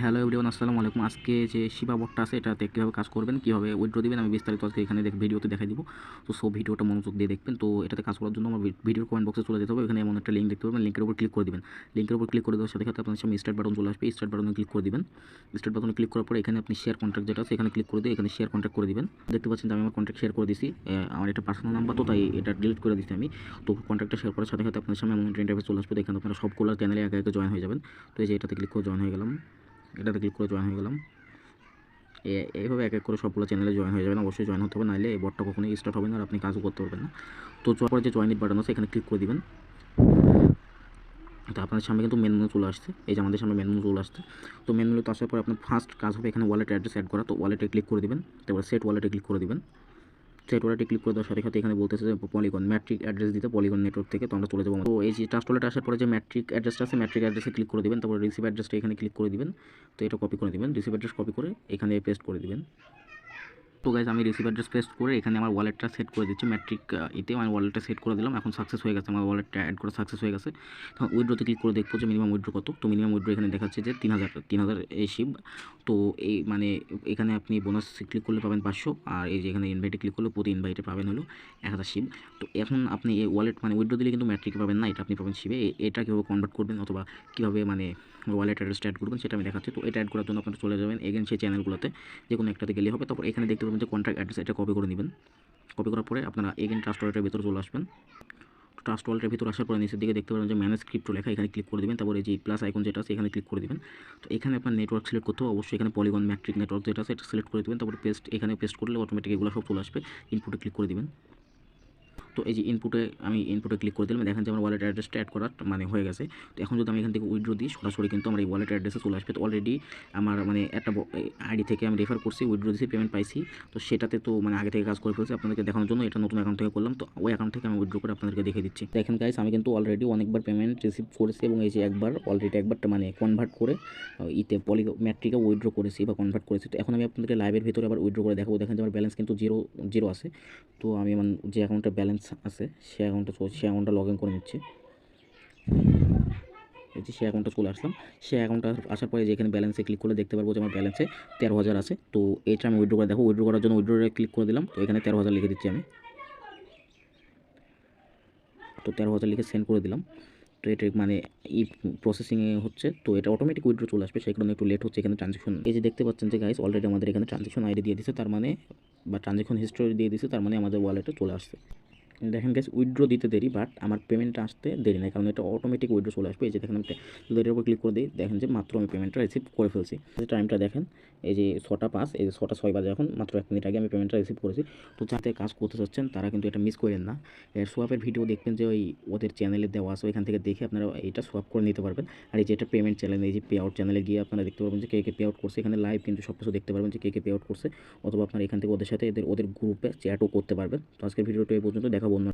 Hello everyone আসসালামু আলাইকুম। আজকে যে শিবা বটটা আছে এটাতে কীভাবে কাজ করবেন কীভাবে উইড্রো দিবেন আমি বিস্তারিত আজকে এখানে ভিডিওতে দেখাই দিব। তো সব ভিডিওটা মনোযোগ দিয়ে দেখবেন। তো এটাতে কাজ করার জন্য আমার ভিডিওর কমেন্ট বক্সে চলে যেতে হবে। এখানে এমন একটা লিঙ্ক দেখতে পাবেন লিঙ্কের উপর ক্লিক করে দিবেন। লিঙ্কের উপর ক্লিক করে দেওয়ার সাথে সাথে আপনার সামনে স্টার্ট বাটন চলে আসবে। স্টার্ট বাটনে ক্লিক করে দেবেন। স্টার্ট বাটনে ক্লিক করার পরে এখানে আপনি শেয়ার কন্ট্যাক্ট যেটা আছে এখানে ক্লিক করে দিয়ে এখানে শেয়ার কন্ট্যাক্ট করে দিবেন। দেখতে পাচ্ছেন আমি আমার কন্ট্যাক্ট শেয়ার করে আহ, আমার এটা পার্সোনাল নাম্বার তো তাই এটা ডিলিট করে দিচ্ছি আমি। তো কন্ট্যাক্টটা শেয়ার করার সাথে সাথে আপনার সামনে এমন একটা ইন্টারভিউ চলে আসবে। এখানে আপনারা সবগুলো চ্যানেলে একে একে জয়েন হয়ে যাবেন। তো এই যে এটাতে ক্লিক করে জয়েন হয়ে গেলাম। এটাতে ক্লিক করে জয়েন হয়ে গেলাম। এইভাবে এক এক করে সবগুলো চ্যানেলে জয়েন হয়ে যাবেন, অবশ্যই জয়েন হতে হবে, নাহলে এই বটটা কখনোই স্টার্ট হবে না আর আপনি কাজও করতে পারবেন না। তো পরে যে জয়েন বাটন আছে, এখানে ক্লিক করে দিবেন। তো আপনাদের সামনে কিন্তু মেন মেনু চলে আসছে। এই যে আমাদের সামনে মেন মেনু চলে আসছে। তো মেন মেনুতে আসার পর আপনার ফার্স্ট কাজ হবে এখানে ওয়ালেট অ্যাড্রেস অ্যাড করা। তো ওয়ালেটে ক্লিক করে দেবেন। তারপরে সেট ওয়ালেটে ক্লিক করে দিবেন। ওয়ালেটে ক্লিক করে দেওয়ার সাথে সাথে এখানে বলতেছে যে পলিগন, ম্যাট্রিক অ্যাড্রেস দিতে পলিগন নেটওয়ার্ক থেকে তো আমরা চলে যাব। তো এই যে ট্রাস্ট ওয়ালেট আসার পরে যে ম্যাট্রিক অ্যাড্রেসটা আছে, ম্যাট্রিক অ্যাড্রেসে ক্লিক করে দেবেন, তারপরে রিসিভ অ্যাড্রেসটা এখানে ক্লিক করে দিবেন। তো এটা কপি করে দিবেন রিসিভ অ্যাড্রেস কপি করে এখানে পেস্ট করে দিবেন। তো গাইজ আমি রিসিভ অ্যাড্রেস পেস্ট করে এখানে আমার ওয়ালেটটা সেট করে দিচ্ছি ম্যাট্রিক এতে আমি ওয়ালেটটা সেট করে দিলাম, এখন সাকসেস হয়ে গেছে, আমার ওয়ালেটটা অ্যাড করা সাকসেস হয়ে গেছে। তখন উইড্রোতে ক্লিক করে দেখব যে মিনিমাম উইড্রো কত, তো মিনিমাম উইড্রো এখানে দেখাচ্ছে যে তিন হাজার তিন হাজার এই শিব তো এই মানে এখানে আপনি বোনাস ক্লিক করলে পাবেন পাঁচশো, আর এই যে এখানে ইনভাইটে ক্লিক করলে প্রতি ইনভাইটে পাবেন হলো এক হাজার শিব তো এখন আপনি এই ওয়ালেট মানে উইড্রো দিলে কিন্তু ম্যাট্রিক পাবেন না, এটা আপনি পাবেন শিবে এটা কীভাবে কনভার্ট করবেন অথবা কীভাবে মানে ওয়ালেট অ্যাড্রেসটা অ্যাড করবেন সেটা আমি দেখাচ্ছি। তো এটা অ্যাড করার জন্য আপনারা চলে যাবেন এগেন সেই চ্যানেলগুলোতে যে কোনো একটাতে গেলে হবে। তারপর এখানে দেখতে পাবেন যে কন্ট্রাক্ট অ্যাড্রেস এটা কপি করে নেবেন। কপি করার পরে আপনারা এগেন ট্রাস্ট ওয়ালেটের ভিতরে চলে আসবেন। ট্রাস্ট ওয়ালেটের ভিতরে আসার পরে নিচের দিকে দেখতে পারেন যে ম্যানেজ ক্রিপ্টো লেখা, এখানে ক্লিক করে দেবেন। তারপরে যে প্লাস আইকন যেটা আছে, এখানে ক্লিক করে দেবেন। তো এখানে আপনার নেটওয়ার্ক সিলেক্ট করতে হবে। অবশ্যই এখানে পলিগন ম্যাট্রিক নেটওয়ার্ক যেটা আছে, এটা সিলেক্ট করে দেবেন। তারপরে পেস্ট এখানে পেস্ট করলে অটোমেটিক এগুলো সব চলে আসবে। ইনপুটে ক্লিক করে দিবেন। তো এই যে ইনপুটে আমি ইনপুটে ক্লিক করে দিলাম, দেখেন যে আমার ওয়ালেট অ্যাড্রেসটা অ্যাড করা মানে হয়ে গেছে। তো এখন যদি আমি এখান থেকে উইড্রো দিই, সরাসরি কিন্তু আমার এই ওয়ালেট অ্যাড্রেসে চলে আসবে। তো অলরেডি আমার মানে একটা আইডি থেকে আমি রেফার করছি উইড্রো দিয়েছি পেমেন্ট পাইছি। তো সেটাতে তো মানে আগে থেকে কাজ করে ফেলছি, আপনাদেরকে দেখানোর জন্য এটা নতুন অ্যাকাউন্ট থেকে করলাম। তো ওই অ্যাকাউন্ট থেকে আমি উইড্রো করে আপনাদেরকে দেখিয়ে দিচ্ছি। দেখেন গাইস আমি কিন্তু অলরেডি অনেকবার পেমেন্ট রিসিভ করেছি এবং এই যে একবার অলরেডি একবার মানে কনভার্ট করে ইতে পলি ম্যাট্রিকে উইড্রো করেছি বা কনভার্ট করেছি। তো এখন আমি আপনাদেরকে লাইভের ভিতরে আবার উইড্রো করে দেখাবো। দেখেন যে আমার ব্যালেন্স কিন্তু জিরো জিরো আছে। তো আমি আমার যে অ্যাকাউন্টে ব্যালেন্স আছে সে অ্যাকাউন্টটা সে অ্যাকাউন্টটা লগ ইন করে নিচ্ছে। এই যে সে অ্যাকাউন্টটা চলে আসলাম। সে অ্যাকাউন্টটা আসার পরে যেখানে ব্যালেন্সে ক্লিক করলে দেখতে পারব যে আমার ব্যালেন্সে তেরো হাজার আছে। তো এটা আমি উইড্রো করে দেখো উইড্রো করার জন্য উইড্রোরে ক্লিক করে দিলাম। তো এখানে তেরো হাজার লিখে দিচ্ছি আমি। তো তেরো হাজার লিখে সেন্ড করে দিলাম। তো এটা মানে ই প্রসেসিংয়ে হচ্ছে, তো এটা অটোমেটিক উইড্রো চলে আসবে। সেই কারণে একটু লেট হচ্ছে এখানে ট্রানজেকশন এই যে দেখতে পাচ্ছেন যে গাইস অলরেডি আমাদের এখানে ট্রানজেকশন আইডি দিয়ে দিছে, তার মানে বা ট্রানজেকশন হিস্টোরি দিয়ে দিছে, তার মানে আমাদের ওয়ালেটে চলে আসছে। দেখেন গাইস উইড্রো দিতে দেরি বাট আমার পেমেন্টটা আসতে দেরি নাই, কারণ এটা অটোমেটিক উইড্রো চলে আসবে। এই যে দেখেন আমি যদি এটার উপর ক্লিক করে দিই, দেখেন যে মাত্র আমি পেমেন্টটা রিসিভ করে ফেলছি। যে টাইমটা দেখেন, এই যে ছটা পাঁচ, এই যে ছটা ছয় বাজে এখন, মাত্র এক মিনিট আগে আমি পেমেন্টটা রিসিভ করেছি। তো যাতে কাজ করতে চাচ্ছেন, তারা কিন্তু এটা মিস করেন না। এর সোয়াপের ভিডিও দেখবেন যে ওই ওদের চ্যানেলে দেওয়া আছে, ওইখান থেকে দেখে আপনারা এটা সোয়াপ করে নিতে পারবেন। আর এই যে এটা পেমেন্ট চ্যানেল এই যে পে আউট চ্যানেলে গিয়ে আপনারা দেখতে পারবেন যে কে কে পে আউট করছে। এখানে লাইভ কিন্তু সব কিছু দেখতে পারবেন যে কে কে পে আউট করছে, অথবা আপনারা এখান থেকে ওদের সাথে এদের, ওদের গ্রুপে চ্যাটও করতে পারবেন। তো আজকের ভিডিওটা এই পর্যন্ত দেখাবো свободно